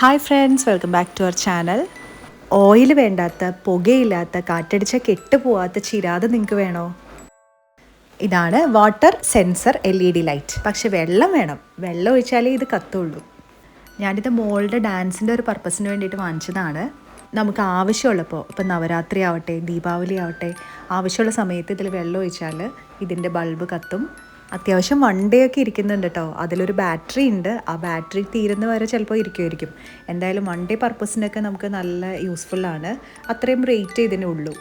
Hi friends welcome back to our channel oil വേണ്ടാത്ത പുകയില്ലാത്ത കാറ്റടിച്ച കെട്ടുപോവാത്ത ചിരാത് നിങ്ങൾക്ക് വേണോ? ഇതാണ് water sensor L E D light പക്ഷെ വെള്ളം വേണം. വെള്ളം ഒഴിച്ചാലേ ഇത് കത്തുള്ളൂ. ഞാനിത് മോളുടെ ഡാൻസിന്റെ ഒരു പർപ്പസിന് വേണ്ടിയിട്ട് വാങ്ങിച്ചതാണ്. നമുക്ക് ആവശ്യമുള്ളപ്പോൾ ഇപ്പം നവരാത്രി ആവട്ടെ ദീപാവലി ആവട്ടെ ആവശ്യമുള്ള സമയത്ത് ഇതിൽ വെള്ളം ഒഴിച്ചാൽ ഇതിന്റെ ബൾബ് കത്തും. അത്യാവശ്യം വൺ ഡേ ഒക്കെ ഇരിക്കുന്നുണ്ട് കേട്ടോ അതിലൊരു ബാറ്ററി ഉണ്ട്. ആ ബാറ്ററി തീരുന്ന വരെ ചിലപ്പോൾ ഇരിക്കുമായിരിക്കും എന്തായാലും വൺ ഡേ പർപ്പസിനൊക്കെ നമുക്ക് നല്ല യൂസ്ഫുള്ളാണ് അത്രയും റേറ്റ് ഇതിനുള്ളൂ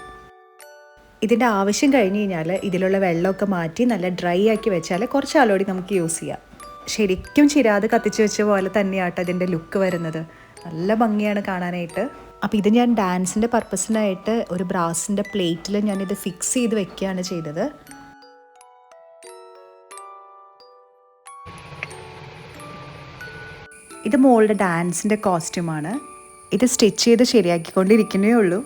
ഇതിന്റെ ആവശ്യം കഴിഞ്ഞ് കഴിഞ്ഞാൽ ഇതിലുള്ള വെള്ളമൊക്കെ മാറ്റി നല്ല ഡ്രൈ ആക്കി വെച്ചാൽ കുറച്ച് ആളോടി നമുക്ക് യൂസ് ചെയ്യാം. ശരിക്കും ചിരാത് കത്തിച്ച് വെച്ച പോലെ തന്നെയാട്ടോ ഇതിന്റെ ലുക്ക് വരുന്നത്. നല്ല ഭംഗിയാണ് കാണാനായിട്ട്. അപ്പോൾ ഇത് ഞാൻ ഡാൻസിന്റെ പർപ്പസിനായിട്ട് ഒരു ബ്രാസിന്റെ പ്ലേറ്റിൽ ഞാനിത് ഫിക്സ് ചെയ്ത് വെക്കുകയാണ് ചെയ്തത്. ഇത് മോളുടെ ഡാൻസിന്റെ കോസ്റ്റ്യൂമാണ്. ഇത് സ്റ്റിച്ച് ചെയ്ത് ശരിയാക്കിക്കൊണ്ടിരിക്കുന്നേ ഉള്ളൂ.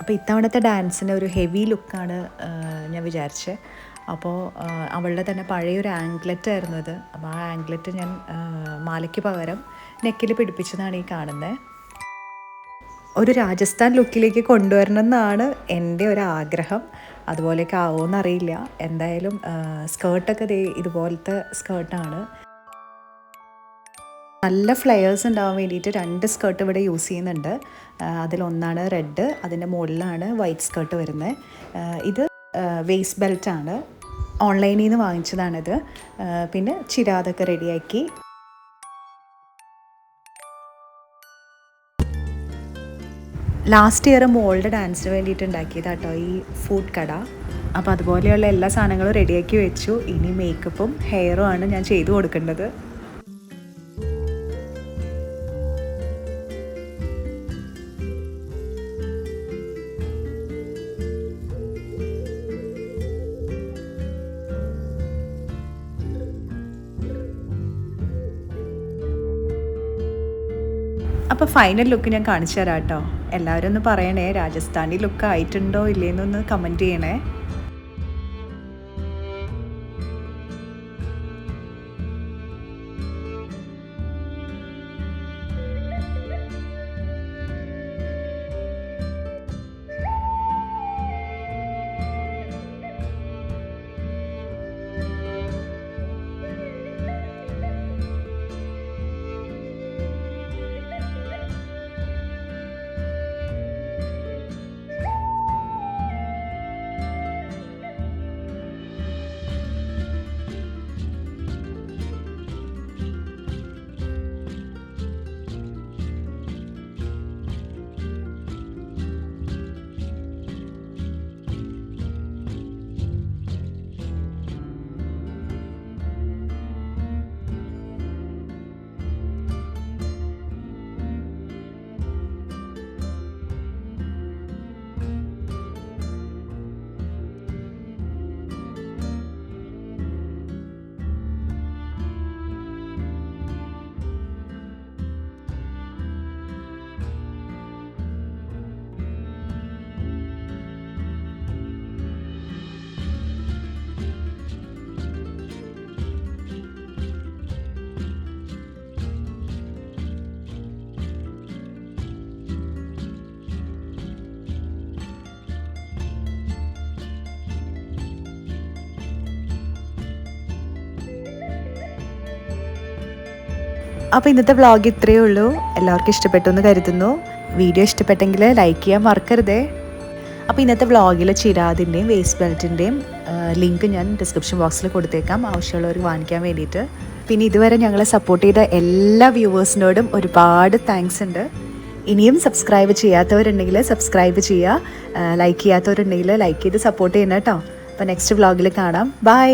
അപ്പോൾ ഇത്തവണത്തെ ഡാൻസിന് ഒരു ഹെവി ലുക്കാണ് ഞാൻ വിചാരിച്ചത് അപ്പോൾ അവളുടെ തന്നെ പഴയൊരു ആംഗ്ലറ്റ് ആയിരുന്നു ഇത് അപ്പോൾ ആ ആംഗ്ലറ്റ് ഞാൻ മാലയ്ക്ക് പകരം നെക്കിൽ പിടിപ്പിച്ചതാണ് ഈ കാണുന്നത് ഒരു രാജസ്ഥാൻ ലുക്കിലേക്ക് കൊണ്ടുവരണം എന്നാണ് എന്റെ ഒരു ആഗ്രഹം അതുപോലെയൊക്കെ ആവുമെന്ന് അറിയില്ല എന്തായാലും സ്കേർട്ടൊക്കെ ദേ ഇതുപോലത്തെ സ്കേർട്ടാണ്. നല്ല ഫ്ലെയേഴ്സ് ഉണ്ടാവാൻ വേണ്ടിയിട്ട് രണ്ട് സ്കേർട്ട് ഇവിടെ യൂസ് ചെയ്യുന്നുണ്ട്. അതിലൊന്നാണ് റെഡ് അതിന്റെ മുകളിലാണ് വൈറ്റ് സ്കേർട്ട് വരുന്നത്. ഇത് വേസ്റ്റ് ബെൽറ്റാണ് ഓൺലൈനിൽ നിന്ന് വാങ്ങിച്ചതാണിത്. പിന്നെ ചിരാതൊക്കെ റെഡിയാക്കി ലാസ്റ്റ് ഇയർ മോളുടെ ഡാൻസിന് വേണ്ടിയിട്ട് ഉണ്ടാക്കിയതാട്ടോ ഈ ഫുഡ് കട. അപ്പോൾ അതുപോലെയുള്ള എല്ലാ സാധനങ്ങളും റെഡിയാക്കി വെച്ചു. ഇനി മേക്കപ്പും ഹെയറും ആണ് ഞാൻ ചെയ്തു കൊടുക്കേണ്ടത്. അപ്പോൾ ഫൈനൽ ലുക്ക് ഞാൻ കാണിച്ചു തരാം കേട്ടോ എല്ലാവരും ഒന്ന് പറയണേ രാജസ്ഥാനി ലുക്ക് ആയിട്ടുണ്ടോ ഇല്ലേന്നൊന്ന് കമന്റ് ചെയ്യണേ. അപ്പോൾ ഇന്നത്തെ വ്ളോഗ് ഇത്രയേ ഉള്ളൂ. എല്ലാവർക്കും ഇഷ്ടപ്പെട്ടു എന്ന് കരുതുന്നു. വീഡിയോ ഇഷ്ടപ്പെട്ടെങ്കിൽ ലൈക്ക് ചെയ്യാൻ മറക്കരുതേ. അപ്പോൾ ഇന്നത്തെ വ്ളോഗിൽ ചിരാതിന്റെയും വേസ്റ്റ് ബെൽറ്റിന്റെയും ലിങ്ക് ഞാൻ ഡിസ്ക്രിപ്ഷൻ ബോക്സിൽ കൊടുത്തേക്കാം. ആവശ്യമുള്ളവർ വാങ്ങിക്കാൻ വേണ്ടിയിട്ട്. പിന്നെ ഇതുവരെ ഞങ്ങളെ സപ്പോർട്ട് ചെയ്ത എല്ലാ വ്യൂവേഴ്സിനോടും ഒരുപാട് താങ്ക്സ് ഉണ്ട്. ഇനിയും സബ്സ്ക്രൈബ് ചെയ്യാത്തവരുണ്ടെങ്കിൽ സബ്സ്ക്രൈബ് ചെയ്യുക. ലൈക്ക് ചെയ്യാത്തവരുണ്ടെങ്കിൽ ലൈക്ക് ചെയ്ത് സപ്പോർട്ട് ചെയ്യണം കേട്ടോ. അപ്പോൾ നെക്സ്റ്റ് വ്ളോഗിൽ കാണാം. ബൈ